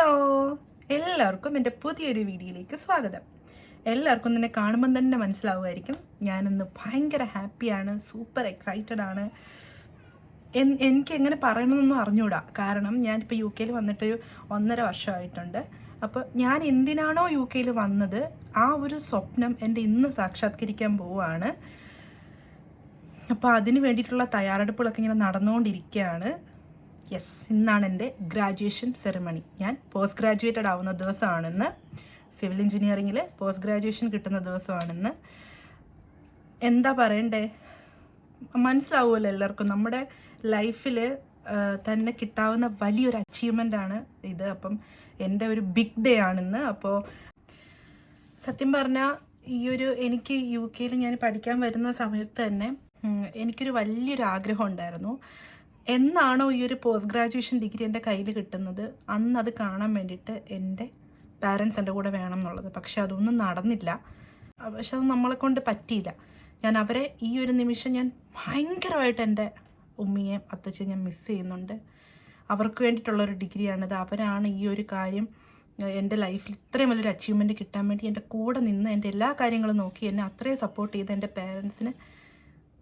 Hello. എല്ലാവർക്കും എന്റെ പുതിയൊരു വീഡിയോയിലേക്ക് സ്വാഗതം. എല്ലാവർക്കും നിന്നെ കാണുമ്പം തന്നെ മനസ്സിലാവുമായിരിക്കും. ഞാനിന്ന് ഭയങ്കര ഹാപ്പിയാണ് സൂപ്പർ എക്സൈറ്റഡ് ആണ്. എനിക്ക് എങ്ങനെ പറയണമെന്നൊന്നും അറിഞ്ഞുകൂടാ കാരണം ഞാനിപ്പോൾ യു കെയിൽ വന്നിട്ടൊരു ഒന്നര വർഷമായിട്ടുണ്ട്. അപ്പോൾ ഞാൻ എന്തിനാണോ യു കെയിൽ വന്നത്? ആ ഒരു സ്വപ്നം എന്റെ ഇന്ന് സാക്ഷാത്കരിക്കാൻ പോവുകയാണ്. അപ്പോൾ അതിന് വേണ്ടിയിട്ടുള്ള തയ്യാറെടുപ്പുകളൊക്കെ ഇങ്ങനെ നടന്നുകൊണ്ടിരിക്കുകയാണ്. യെസ് ഇന്നാണ് എന്റെ ഗ്രാജുവേഷൻ സെറിമണി ഞാൻ പോസ്റ്റ് ഗ്രാജുവേറ്റഡ് ആവുന്ന ദിവസമാണെന്ന് സിവിൽ എഞ്ചിനീയറിങ്ങിൽ പോസ്റ്റ് ഗ്രാജുവേഷൻ കിട്ടുന്ന ദിവസമാണെന്ന്. എന്താ പറയണ്ടേ? മനസ്സിലാവുമല്ലോ എല്ലാവർക്കും. നമ്മുടെ ലൈഫിൽ തന്നെ കിട്ടാവുന്ന വലിയൊരു അച്ചീവ്മെന്റ് ആണ് ഇത്. അപ്പം എന്റെ ഒരു ബിഗ് ഡേ ആണെന്ന്. അപ്പോൾ സത്യം പറഞ്ഞാൽ ഈ ഒരു എനിക്ക് യു കെയിൽ ഞാൻ പഠിക്കാൻ വരുന്ന സമയത്ത് തന്നെ എനിക്കൊരു വലിയൊരു ആഗ്രഹം ഉണ്ടായിരുന്നു. എന്നാണോ ഈ ഒരു പോസ്റ്റ് ഗ്രാജുവേഷൻ ഡിഗ്രി എന്റെ കയ്യിൽ കിട്ടുന്നത്? അന്ന് അത് കാണാൻ വേണ്ടിയിട്ട് എന്റെ പാരൻസ് എന്റെ കൂടെ വേണം എന്നുള്ളത് പക്ഷെ അതൊന്നും നടന്നില്ല. പക്ഷെ അത് നമ്മളെ കൊണ്ട് പറ്റിയില്ല. ഞാൻ അവരെ ഈ ഒരു നിമിഷം ഞാൻ ഭയങ്കരമായിട്ട് എന്റെ ഉമ്മിയെ അത്തച്ചയും ഞാൻ മിസ് ചെയ്യുന്നുണ്ട്. അവർക്ക് വേണ്ടിയിട്ടുള്ളൊരു ഡിഗ്രിയാണിത് അവരാണ് ഈ ഒരു കാര്യം എന്റെ ലൈഫിൽ ഇത്രയും വലിയൊരു അച്ചീവ്മെന്റ് കിട്ടാൻ വേണ്ടി എന്റെ കൂടെ നിന്ന് എന്റെ എല്ലാ കാര്യങ്ങളും നോക്കി എന്നെ അത്രയും സപ്പോർട്ട് ചെയ്ത എന്റെ പേരൻസിന്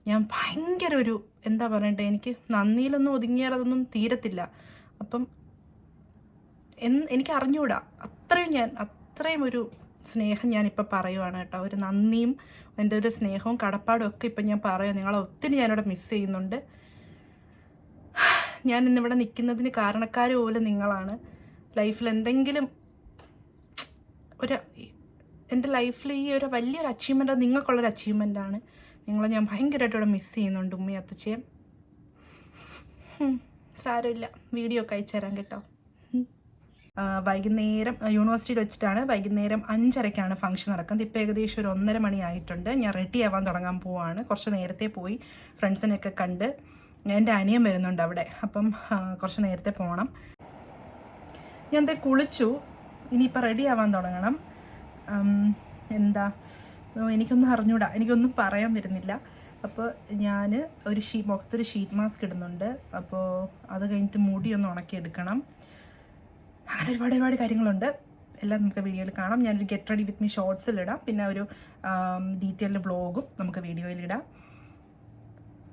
ഞാൻ ഭയങ്കര ഒരു എന്താ പറയണ്ടേ എനിക്ക് നന്ദിയിലൊന്നും ഒതുങ്ങിയാൽ അതൊന്നും തീരത്തില്ല. അപ്പം എന്ന് എനിക്ക് അറിഞ്ഞുകൂടാ അത്രയും ഞാൻ അത്രയും ഒരു സ്നേഹം ഞാനിപ്പോൾ പറയുവാണ് കേട്ടോ. ഒരു നന്ദിയും എന്റെ ഒരു സ്നേഹവും കടപ്പാടും ഒക്കെ ഇപ്പം ഞാൻ പറയാം നിങ്ങളെ ഒത്തിരി ഞാനിവിടെ മിസ് ചെയ്യുന്നുണ്ട്. ഞാൻ ഇന്നിവിടെ നിൽക്കുന്നതിന് കാരണക്കാർ പോലും നിങ്ങളാണ്. ലൈഫിൽ എന്തെങ്കിലും ഒരു എന്റെ ലൈഫിൽ ഈ ഒരു വലിയൊരു അച്ചീവ്മെന്റ് നിങ്ങൾക്കുള്ളൊരു അച്ചീവ്മെന്റ് ആണ്. നിങ്ങളെ ഞാൻ ഭയങ്കരമായിട്ട് ഇവിടെ മിസ് ചെയ്യുന്നുണ്ട് ഉമ്മി അത്തച്ചയെ സാരമില്ല. വീഡിയോ ഒക്കെ അയച്ചു തരാം കേട്ടോ. വൈകുന്നേരം യൂണിവേഴ്സിറ്റിയിൽ വെച്ചിട്ടാണ് വൈകുന്നേരം അഞ്ചരയ്ക്കാണ് ഫംഗ്ഷൻ നടക്കുന്നത്. ഇപ്പോൾ ഏകദേശം ഒരു ഒന്നര മണിയായിട്ടുണ്ട് ഞാൻ റെഡി ആവാൻ തുടങ്ങാൻ പോവാണ്. കുറച്ച് നേരത്തെ പോയി ഫ്രണ്ട്സിനെയൊക്കെ കണ്ട് എന്റെ അനിയൻ വരുന്നുണ്ട് അവിടെ. അപ്പം കുറച്ച് നേരത്തെ പോകണം ഞാൻ ദേ കുളിച്ചു. ഇനിയിപ്പോൾ റെഡി ആവാൻ തുടങ്ങണം. എന്താ? എനിക്കൊന്നും അറിഞ്ഞൂടാ. എനിക്കൊന്നും പറയാൻ വരുന്നില്ല. അപ്പോൾ ഞാൻ ഒരു ഷീ മുഖത്തൊരു ഷീറ്റ് മാസ്ക് ഇടുന്നുണ്ട്. അപ്പോൾ അത് കഴിഞ്ഞിട്ട് മുടി ഒന്ന് ഉണക്കിയെടുക്കണം അങ്ങനെ ഒരുപാട് ഒരുപാട് കാര്യങ്ങളുണ്ട്. എല്ലാം നമുക്ക് വീഡിയോയിൽ കാണാം. ഞാനൊരു ഗെറ്റ് റെഡി വിത്ത് മീ ഷോർട്സിലിടാം പിന്നെ ഒരു ഡീറ്റെയിൽഡ് ബ്ലോഗും നമുക്ക് വീഡിയോയിൽ വീഡിയോയിലിടാം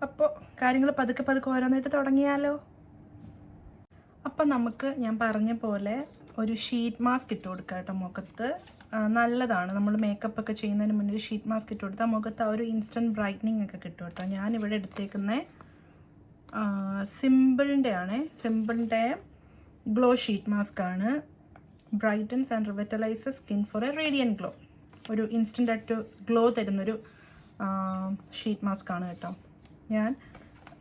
അപ്പോൾ കാര്യങ്ങൾ പതുക്കെ പതുക്കെ ഓരോന്നായിട്ട് തുടങ്ങിയാലോ? അപ്പം നമുക്ക് ഞാൻ പറഞ്ഞ പോലെ ഒരു ഷീറ്റ് മാസ്ക് ഇട്ട് കൊടുക്കുക കേട്ടോ മുഖത്ത്. നല്ലതാണ്. നമ്മൾ മേക്കപ്പ് ഒക്കെ ചെയ്യുന്നതിന് മുന്നേ ഷീറ്റ് മാസ്ക് ഇട്ട് കൊടുത്താൽ മുഖത്ത് ആ ഒരു ഇൻസ്റ്റന്റ് ബ്രൈറ്റനിങ് ഒക്കെ കിട്ടും കേട്ടോ. ഞാനിവിടെ എടുത്തേക്കുന്ന സിമ്പിളിന്റെ ആണ് സിമ്പിളിന്റെ ഗ്ലോ ഷീറ്റ് മാസ്ക് ആണ്. Brightens and revitalise skin for a radiant glow ഒരു ഇൻസ്റ്റന്റ് ആയിട്ട് ഗ്ലോ തരുന്നൊരു ഷീറ്റ് മാസ്ക് ആണ് കേട്ടോ. ഞാൻ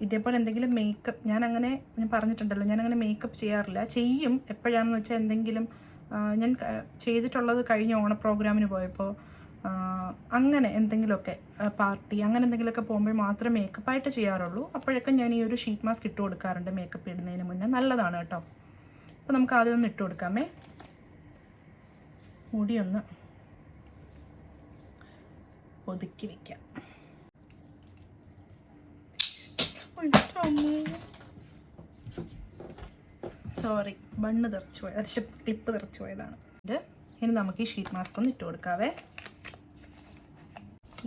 ഇതേപോലെ എന്തെങ്കിലും മേക്കപ്പ് ഞാൻ അങ്ങനെ ഞാൻ പറഞ്ഞിട്ടുണ്ടല്ലോ ഞാൻ അങ്ങനെ മേക്കപ്പ് ചെയ്യാറില്ല. ചെയ്യും എപ്പോഴാണെന്ന് വെച്ചാൽ എന്തെങ്കിലും ഞാൻ ചെയ്തിട്ടുള്ളത് കഴിഞ്ഞ ഓണ പ്രോഗ്രാമിന് പോയപ്പോൾ അങ്ങനെ എന്തെങ്കിലുമൊക്കെ പാർട്ടി അങ്ങനെ എന്തെങ്കിലുമൊക്കെ പോകുമ്പോൾ മാത്രമേ മേക്കപ്പായിട്ട് ചെയ്യാറുള്ളൂ. അപ്പോഴൊക്കെ ഞാൻ ഈ ഒരു ഷീറ്റ് മാസ്ക് ഇട്ട് കൊടുക്കാറുണ്ട് മേക്കപ്പ് ഇടുന്നതിന് മുന്നേ. നല്ലതാണ് കേട്ടോ. അപ്പോൾ നമുക്ക് ആദ്യം ഒന്ന് ഇട്ട് കൊടുക്കാമേ. മുടിയൊന്ന് ഒതുക്കി വെക്കാം. സോറി ബണ്ണ് തെറിച്ചു പോയത് അരിശ ക്ലിപ്പ് തെറിച്ചു പോയതാണ്. ഇനി നമുക്ക് ഈ ഷീറ്റ് മാസ്ക് ഒന്ന് ഇട്ട് കൊടുക്കാവേ.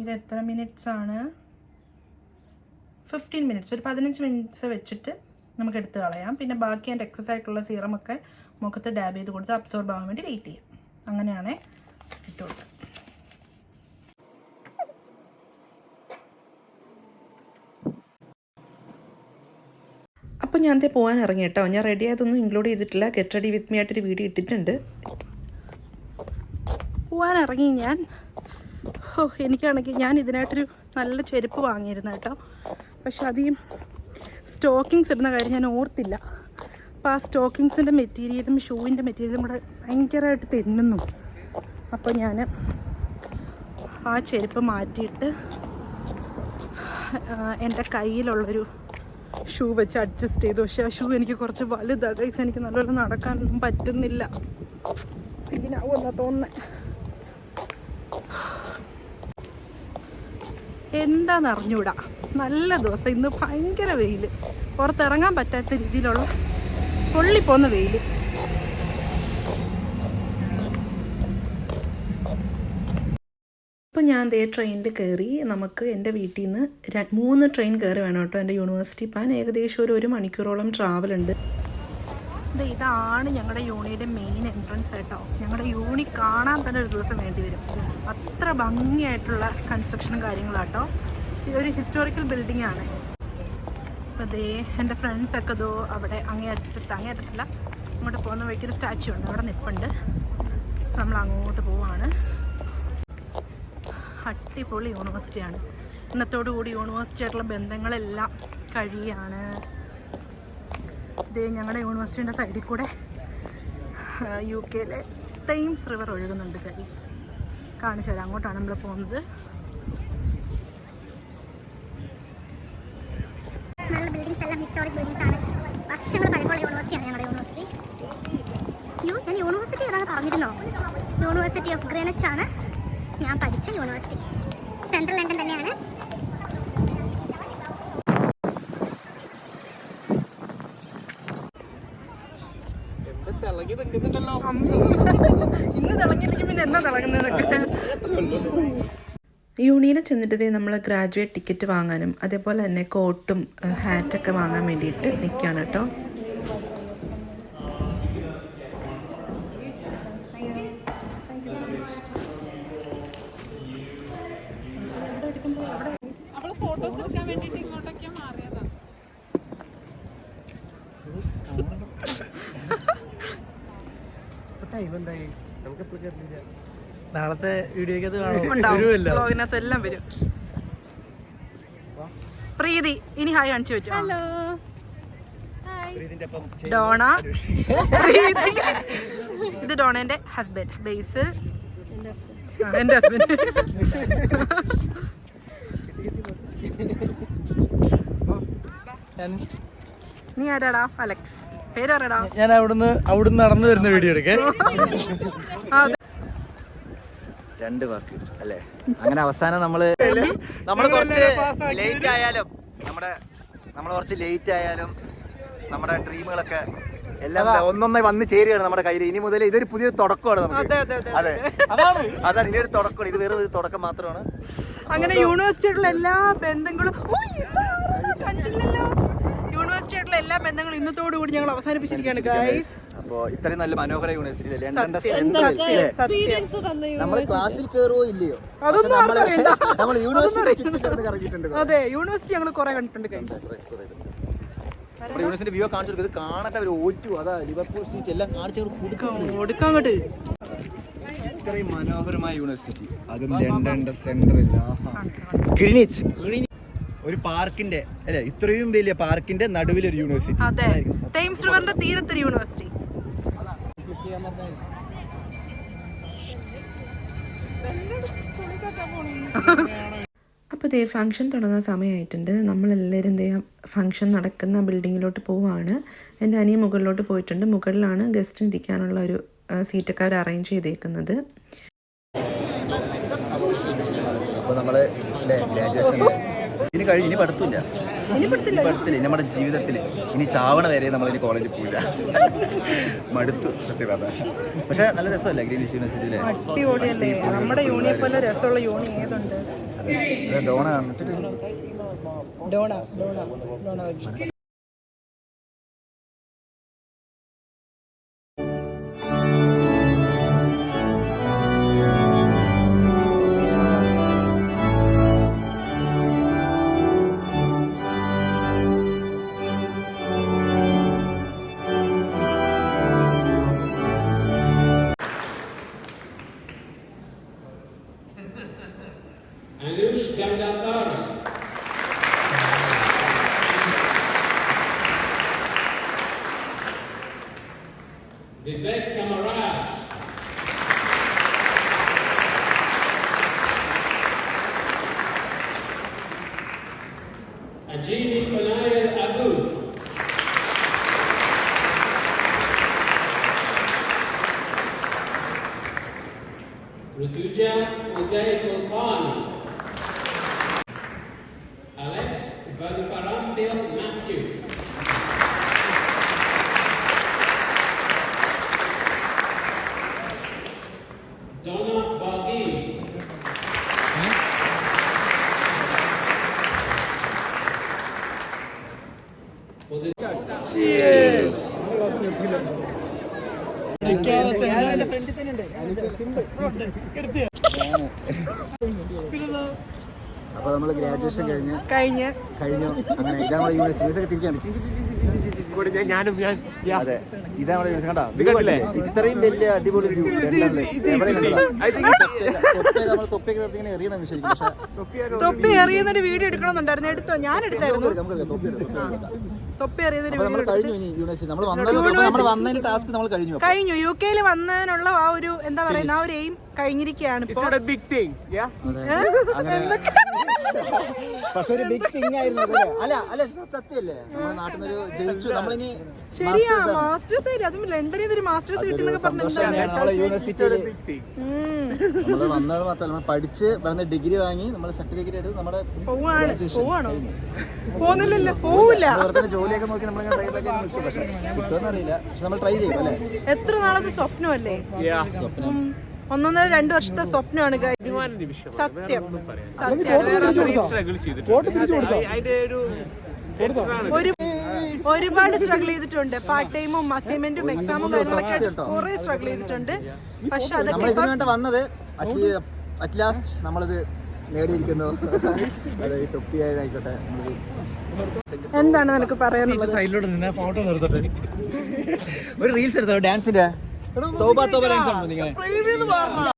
ഇത് എത്ര മിനിറ്റ്സ് ആണ്? ഫിഫ്റ്റീൻ മിനിറ്റ്സ് ഒരു പതിനഞ്ച് മിനിറ്റ്സ് വെച്ചിട്ട് നമുക്ക് എടുത്ത് കളയാം. പിന്നെ ബാക്കി എന്റെ എക്സസ് ആയിട്ടുള്ള സീറമൊക്കെ മുഖത്ത് ഡാബ് ചെയ്ത് കൊടുത്ത് അബ്സോർബ് ആവാൻ വേണ്ടി വെയിറ്റ് ചെയ്യാം. അങ്ങനെയാണ് ഇട്ട് കൊടുക്കുക അപ്പോൾ ഞാൻ ദേ പോകാൻ ഇറങ്ങി കേട്ടോ. ഞാൻ റെഡി ആയതൊന്നും ഇൻക്ലൂഡ് ചെയ്തിട്ടില്ല. ഗെറ്റ് റെഡി വിത്ത് മീ ആയിട്ടൊരു വീഡിയോ ഇട്ടിട്ടുണ്ട്. പോകാൻ ഇറങ്ങി ഞാൻ. ഓ എനിക്കാണെങ്കിൽ ഞാൻ ഇതിനായിട്ടൊരു നല്ല ചെരുപ്പ് വാങ്ങിയിരുന്നു കേട്ടോ. പക്ഷെ അധികം സ്റ്റോക്കിങ്സ് ഇടുന്ന കാര്യം ഞാൻ ഓർത്തില്ല. അപ്പോൾ ആ സ്റ്റോക്കിങ്സിന്റെ മെറ്റീരിയലും ഷൂവിന്റെ മെറ്റീരിയലും കൂടെ ഭയങ്കരമായിട്ട് തെന്നുന്നു. അപ്പോൾ ഞാൻ ആ ചെരുപ്പ് മാറ്റിയിട്ട് എന്റെ കയ്യിലുള്ളൊരു ഷൂ വെച്ച് അഡ്ജസ്റ്റ് ചെയ്തു. പക്ഷേ ആ ഷൂ എനിക്ക് കുറച്ച് വലുതാണ് ഗൈസ് എനിക്ക് നല്ലപോലെ നടക്കാനൊന്നും പറ്റുന്നില്ല. സീനാവുമെന്നാ തോന്നുന്നത് എന്താന്ന് നല്ല ദിവസം. ഇന്ന് ഭയങ്കര വെയിൽ പുറത്തിറങ്ങാൻ പറ്റാത്ത രീതിയിലുള്ള പൊള്ളിപ്പോന്ന വെയിൽ ഞാൻ ദേ ട്രെയിനിൽ കയറി നമുക്ക് എന്റെ വീട്ടിൽ നിന്ന് മൂന്ന് ട്രെയിൻ കയറി വേണം കേട്ടോ എന്റെ യൂണിവേഴ്സിറ്റി പോകാൻ ഏകദേശം ഒരു ഒരു മണിക്കൂറോളം ട്രാവൽ ഉണ്ട്. ഇത് ഇതാണ് ഞങ്ങളുടെ യൂണിയുടെ മെയിൻ എൻട്രൻസ് കേട്ടോ. ഞങ്ങളുടെ യൂണി കാണാൻ തന്നെ ഒരു ദിവസം വേണ്ടി വരും. അത്ര ഭംഗിയായിട്ടുള്ള കൺസ്ട്രക്ഷനും കാര്യങ്ങളാട്ടോ ഇതൊരു ഹിസ്റ്റോറിക്കൽ ബിൽഡിംഗ് ആണ്. അതേ എന്റെ ഫ്രണ്ട്സൊക്കെ ഇതോ അവിടെ അങ്ങേ അറ്റത്ത് അങ്ങേ അറ്റത്തില്ല ഇങ്ങോട്ട് പോകുന്ന വഴിക്കൊരു സ്റ്റാച്ചു ഉണ്ട്. അവിടെ നിൽപ്പുണ്ട് നമ്മൾ അങ്ങോട്ട് പോവാണ്. അടിപൊളി യൂണിവേഴ്സിറ്റിയാണ്. ഇന്നത്തോടു കൂടി യൂണിവേഴ്സിറ്റി ആയിട്ടുള്ള ബന്ധങ്ങളെല്ലാം കഴിയാണ്. ഇതേ ഞങ്ങളുടെ യൂണിവേഴ്സിറ്റിയുടെ സൈഡിൽ കൂടെ യു കെയിലെ തെയിംസ് റിവർ ഒഴുകുന്നുണ്ട് ഗൈസ് കാണിച്ചു തരാം. അങ്ങോട്ടാണ് നമ്മൾ പോകുന്നത്. ബിൽഡിങ്സ് എല്ലാം ഹിസ്റ്റോറിക് ബിൽഡിങ്സ് ആണ്. ഞങ്ങളുടെ യൂണിവേഴ്സിറ്റി. ഞാൻ യൂണിവേഴ്സിറ്റി ഏതാണ് പറഞ്ഞിരുന്നോ? യൂണിവേഴ്സിറ്റി ഓഫ് ഗ്രീനച്ച് ആണ്. ഞാൻ പഠിച്ച യൂണിവേഴ്സിറ്റി സെൻട്രൽ ലണ്ടൻ തന്നെയാണ്. യൂണിയിൽ ചെന്നിട്ട് നമ്മൾ ഗ്രാജുവേറ്റ് ടിക്കറ്റ് വാങ്ങാനും അതേപോലെ തന്നെ കോട്ടും ഹാറ്റൊക്കെ വാങ്ങാൻ വേണ്ടിയിട്ട് നിൽക്കുകയാണ് കേട്ടോ. നാളത്തെ വീഡിയോക്കകത്ത് കാണും. എല്ലാം വരും. പ്രീതി ഇനി ഹായ് കാണിച്ചു പറ്റുമോ? ഡോണ. ഇത് ഡോണന്റെ ഹസ്ബൻഡ് ബേസ് എന്റെ ഹസ്ബൻഡ് നീ ആരാടാ? അലക്സ്. പേര് പറയടാ. ഞാൻ അവിടുന്ന് അവിടുന്ന് നടന്നു വരുന്ന വീഡിയോ എടുക്കേ. ആ, രണ്ട് വാക്ക് അല്ലേ? അങ്ങനെ അവസാനം നമ്മൾ നമ്മൾ കുറച്ച് ലേറ്റ് ആയാലും നമ്മുടെ നമ്മൾ കുറച്ച് ലേറ്റ് ആയാലും നമ്മുടെ ഡ്രീമുകളൊക്കെ എല്ലാം ഒന്നൊന്നായി വന്ന് ചേരുകയാണ് നമ്മുടെ കയ്യിൽ. ഇനി മുതൽ ഇതൊരു പുതിയൊരു തുടക്കമാണ് നമുക്ക്. അതെ, അതെ, അതെ, അതെ. അതാണ്. അതാണ് ഇനി ഒരു തുടക്കമാണ്. ഇത് വെറും ഒരു തുടക്കം മാത്രമാണ്. അങ്ങനെ യൂണിവേഴ്സിറ്റിയുള്ള എല്ലാ ബന്ധങ്ങളും? കണ്ടില്ലല്ലോ? യൂണിവേഴ്സിറ്റിയായിട്ടുള്ള എല്ലാ ബന്ധങ്ങളും ഇന്നത്തോടുകൂടി ഞങ്ങൾ അവസാനിപ്പിച്ചിരിക്കുകയാണ് ഗൈസ് അപ്പോ ഇത്രയും നല്ല മനോഹര യൂണിവേഴ്സിറ്റി. നമ്മൾ ക്ലാസ്സിൽ കയറുമോ ഇല്ലയോ? അതൊന്നും നമ്മൾ യൂണിവേഴ്സിറ്റി അതെ യൂണിവേഴ്സിറ്റി ഞങ്ങൾ കുറെ കണ്ടിട്ടുണ്ട് ഗൈസ് നമ്മുടെ വ്യൂ കാണിച്ചു കൊടുക്കും ഇത് കാണട്ടെ അവർ ഓറ്റു. അതാ ലിവർപൂൾ സ്ട്രീറ്റ് എല്ലാം കാണിച്ചു കൊടുക്കും കൊടുക്കാൻ അങ്ങോട്ട്. ഇത്രയും മനോഹരമായ യൂണിവേഴ്സിറ്റി. അതും ലണ്ടന്റെ സെൻട്രൽ ഗ്രീനിച്ച് ഒരു പാർക്കിന്റെ അല്ലെ ഇത്രയും വലിയ പാർക്കിന്റെ നടുവിൽ ഒരു യൂണിവേഴ്സിറ്റി. അതെ. Thames റിവറിന്റെ തീരത്തൊരു university. അപ്പോൾ ഇതേ ഫംഗ്ഷൻ തുടങ്ങാൻ സമയമായിട്ടുണ്ട് നമ്മളെല്ലാവരും എന്തേ ഫംഗ്ഷൻ നടക്കുന്ന ബിൽഡിങ്ങിലോട്ട് പോവാണ്. എന്റെ അനിയ മുകളിലോട്ട് പോയിട്ടുണ്ട്. മുകളിലാണ് ഗസ്റ്റ് ഇരിക്കാനുള്ള ഒരു സീറ്റൊക്കെ അവർ അറേഞ്ച് ചെയ്തേക്കുന്നത്. ഇനി കഴിഞ്ഞ് ഇനി പഠിത്തില്ല ഇനി പഠിത്തില്ല നമ്മുടെ ജീവിതത്തിൽ ഇനി ചാവണ വരെ നമ്മൾ ഇനി കോളേജിൽ പോയില്ല മടുത്തു സത്യം പറഞ്ഞാൽ പക്ഷെ നല്ല രസമല്ലേ ഗ്രീൻ യൂണിവേഴ്സിറ്റിയിലെ നമ്മുടെ യൂണിയൻ രസമുള്ള യൂണി ഏതുണ്ട്? ഡോണ ഡോണ ഡോണ ഡോണ അപ്പൊ നമ്മൾ ഗ്രാജുവേഷൻ കഴിഞ്ഞ് കഴിഞ്ഞ്. കഴിഞ്ഞു. അങ്ങനെ ഇതാ നമ്മുടെ യൂണിവേഴ്സിറ്റി ഒക്കെ തിരിക്കാണ്. ഞാനും ഞാൻ അതെ. ഇതാ നമ്മുടെ യൂണിവേഴ്സിറ്റി കണ്ടോ? കണ്ടില്ലേ? ഇത്രയും വലിയ അടിപൊളി തൊപ്പി എറിയുന്ന ഒരു? തൊപ്പിയൊക്കെ ശരിക്കും. തൊപ്പി എറിയുന്നൊരു വീഡിയോ എടുക്കണമെന്നുണ്ടായിരുന്നു. എടുത്തോ? ഞാൻ എടുത്തായിരുന്നു. നമുക്ക് തൊപ്പി എടുക്കാം, കഴിഞ്ഞു ഇനി യൂണിവേഴ്സിറ്റി നമ്മൾ വന്നത് നമ്മൾ വന്നതിന് ടാസ്ക് നമ്മൾ കഴിഞ്ഞു അപ്പൊ. കഴിഞ്ഞു. യു കെയിൽ വന്നതിനുള്ള ആ ഒരു എന്താ പറയുന്ന ആ ഒരു എയിം കഴിഞ്ഞിരിക്കുകയാണ് ഇപ്പൊ. പക്ഷെ ഒരു ബിഗ് തിങ് ആയിരുന്നു അതല്ലേ? അല്ല? അല്ല സത്യല്ലേ? നമ്മുടെ നാട്ടിൽ നിന്നൊരു ജയിച്ചു നമ്മളിനി ശരിയാ മാസ്റ്റേഴ്സ് ആയില്ല അതും ലണ്ടനിൽ നിന്ന് ഒരു മാസ്റ്റേഴ്സ് കിട്ടുന്നൊക്കെ പറഞ്ഞു സന്തോഷമാണ്. നമ്മളെ യൂണിവേഴ്സിറ്റിയിൽ ഉം. നമ്മൾ വന്നത് മാത്രമല്ല നമ്മൾ പഠിച്ച് പറഞ്ഞ ഡിഗ്രി വാങ്ങി നമ്മൾ സർട്ടിഫിക്കറ്റ് എടുത്ത് നമ്മുടെ പോവാണ് പോവാണോ? കഴിഞ്ഞു. പോവില്ല അതുപോലെ തന്നെ ജോലിയൊക്കെ നോക്കി നമ്മൾ സൈഡിലൊക്കെ നിൽക്കും പക്ഷെ കിട്ടുമെന്ന് അറിയില്ല പക്ഷെ നമ്മൾ ട്രൈ ചെയ്യും അല്ലേ? എത്ര നാളത്തെ സ്വപ്നമല്ലേ? ഉം. ഒന്നൊന്നര രണ്ട് വർഷത്തെ സ്വപ്നമാണ്. സത്യം. സത്യം. വേറെ ഒന്നും- സ്ട്രഗിൾ ചെയ്തിട്ടുണ്ട്. അതിന്റെ ഒരു ഒരു ഒരുപാട് സ്ട്രഗിൾ ചെയ്തിട്ടുണ്ട്. പാർട്ട് ടൈമും അസൈൻമെന്റും എക്സാമും കാര്യങ്ങളൊക്കെ ആയിട്ട് കുറെ സ്ട്രഗിൾ ചെയ്തിട്ടുണ്ട്. പക്ഷെ അതൊക്കെ വന്നത് അറ്റ് ലാസ്റ്റ് നമ്മളിത് നേടിയിരിക്കുന്നു. അതെ ഈ തൊപ്പിയായിക്കോട്ടെ എന്താണ് നിനക്ക് പറയാനുള്ളത്? സൈഡിലോട്ട് ഫോട്ടോ നിർത്തട്ടെ. ഒരു റീൽസ് എടുത്തോ? ഡാൻസിന്റെ? തോബ തോബ നിങ്ങൾ